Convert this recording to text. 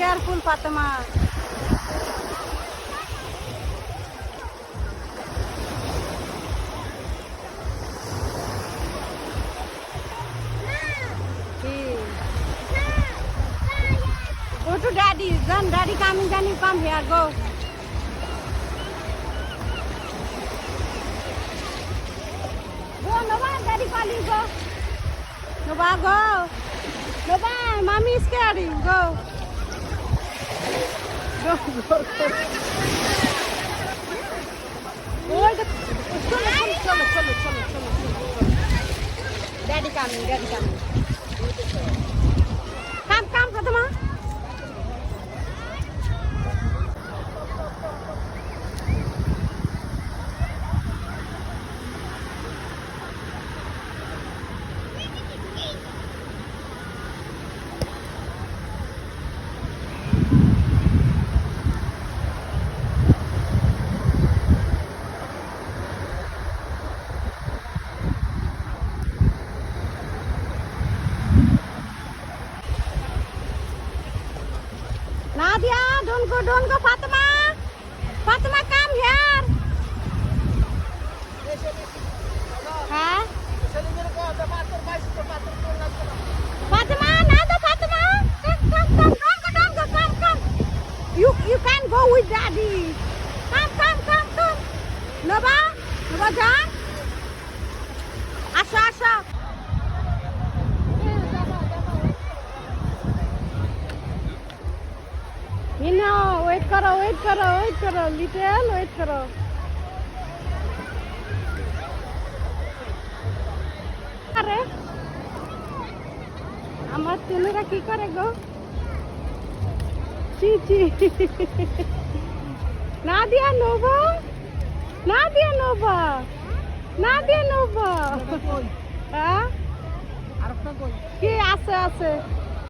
careful, Fatima. Nah, go to daddy. Then daddy coming. Then you come here. Go. Go, Nova. Daddy calling. Go. Nova, go. Nova, mommy is scary. Go. Orada çalı çalı çalı çalı çalı. Daddy coming, daddy coming. Don't go, Fatima. Fatima, come here. Come, come, come, go, come, come. You, you daddy. Come, come, come, come. John. করো wait করো wait করো little wait করো। আরে আমার ছেলেরা কি করে গো? চি চি না দিয়া নোভা না দিয়া নোভা না দিয়া নোভা হ্যাঁ কি আছে আছে।